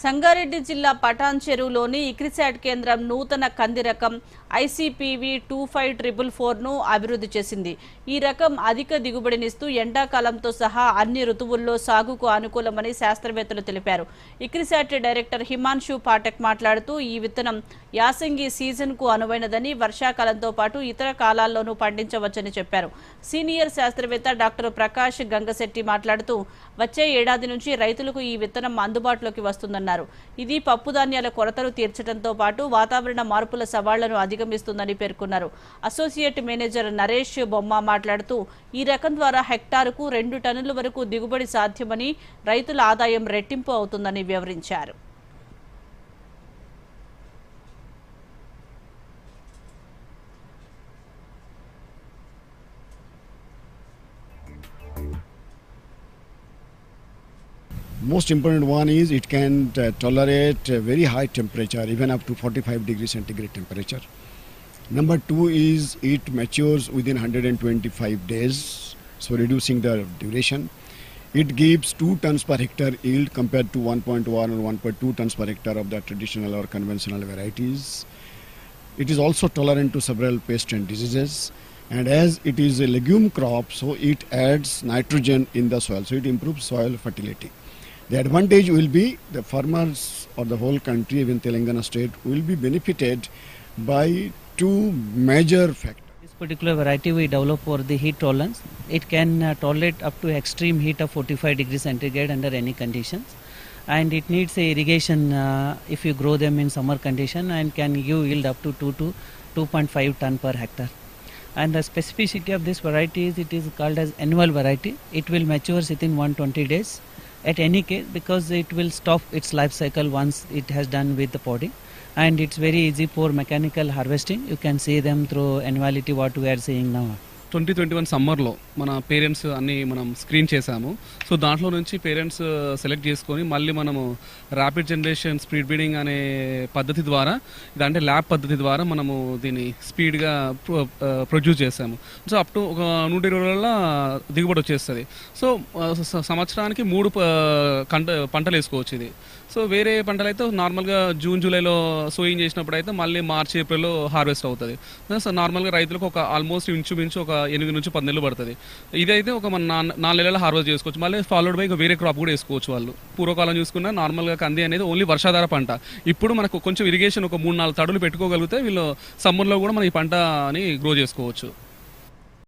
సంగారెడ్డి జిల్లా పటాన్ చెరువులోని ఇక్రిసాట్ కేంద్రం నూతన కంది రకం ఐసీపీవీ టూ ఫైవ్ ట్రిపుల్ ఫోర్ను అభివృద్ధి చేసింది. ఈ రకం అధిక దిగుబడినిస్తూ ఎండాకాలంతో సహా అన్ని ఋతువుల్లో సాగుకు అనుకూలమని శాస్త్రవేత్తలు తెలిపారు. ఇక్రిసాట్ డైరెక్టర్ హిమాన్షు పాఠక్ మాట్లాడుతూ ఈ విత్తనం యాసంగి సీజన్కు అనువైనదని వర్షాకాలంతో పాటు ఇతర కాలాల్లోనూ పండించవచ్చని చెప్పారు. సీనియర్ శాస్త్రవేత్త డాక్టర్ ప్రకాష్ గంగశెట్టి మాట్లాడుతూ వచ్చే ఏడాది నుంచి రైతులకు ఈ విత్తనం అందుబాటులోకి వస్తుందన్నారు. ఇది పప్పు ధాన్యాల కొరతను తీర్చడంతో పాటు వాతావరణ మార్పుల సవాళ్ళను అధిగమిస్తుందని పేర్కొన్నారు. అసోసియేట్ మేనేజర్ నరేష్ బొమ్మ మాట్లాడుతూ ఈ రకం ద్వారా హెక్టారుకు రెండు టన్నుల వరకు దిగుబడి సాధ్యమని రైతుల ఆదాయం రెట్టింపు అవుతుందని వివరించారు. Most important one is it can uh, tolerate very high temperature, even up to 45 degrees centigrade temperature. Number two is it matures within 125 days, so reducing the duration. It gives 2 tons per hectare yield compared to 1.1 or 1.2 tons per hectare of the traditional or conventional varieties. It is also tolerant to several pests and diseases. And as it is a legume crop, so it adds nitrogen in the soil, so it improves soil fertility. The advantage will be the farmers or the whole country, even Telangana state, will be benefited by two major factors. This particular variety we develop for the heat tolerance. It can uh, tolerate up to extreme heat of 45 degrees centigrade under any conditions. And it needs a irrigation uh, if you grow them in summer condition and can give yield up to 2 to 2.5 ton per hectare. And the specificity of this variety is it is called as annual variety. It will mature within 120 days at any case because it will stop its life cycle once it has done with the podding and it's very easy for mechanical harvesting. You can see them through annuality what we are seeing now twenty twenty one సమ్మర్లో మన parents అన్ని మనం screen చేశాము. So దాంట్లో నుంచి parents uh, select చేసుకొని మళ్ళీ మనము ర్యాపిడ్ జనరేషన్ స్పీడ్ బ్రీడింగ్ అనే పద్ధతి ద్వారా ఇదంటే ల్యాబ్ పద్ధతి ద్వారా మనము దీన్ని స్పీడ్గా uh, ప్రొడ్యూస్ చేసాము సో అప్ టు ఒక నూట ఇరవై రోజుల దిగుబడి వచ్చేస్తుంది. సో uh, సంవత్సరానికి మూడు కంట పంటలు వేసుకోవచ్చు ఇది. సో వేరే పంటలు అయితే నార్మల్గా జూన్ జూలైలో సోయింగ్ చేసినప్పుడు అయితే మళ్ళీ మార్చి ఏప్రిల్లో హార్వెస్ట్ అవుతుంది. సో నార్మల్గా రైతులకు ఒక ఆల్మోస్ట్ ఇంచుమించు ఒక ఎనిమిది నుంచి పది నెలలు పడుతుంది. ఇదైతే ఒక మన నా- నాలుగు నెలల హార్వెస్ట్ చేసుకోవచ్చు. మళ్ళీ ఫాలోడ్ బై ఇంకా వేరే క్రాప్ కూడా వేసుకోవచ్చు వాళ్ళు. పూర్వకాలం చూసుకున్న నార్మల్గా కంది అనేది ఓన్లీ వర్షాధార పంట. ఇప్పుడు మనకు కొంచెం ఇరిగేషన్ ఒక మూడు నాలుగు తడులు పెట్టుకోగలిగితే వీళ్ళు సమ్మర్లో కూడా మన ఈ పంటని గ్రో చేసుకోవచ్చు.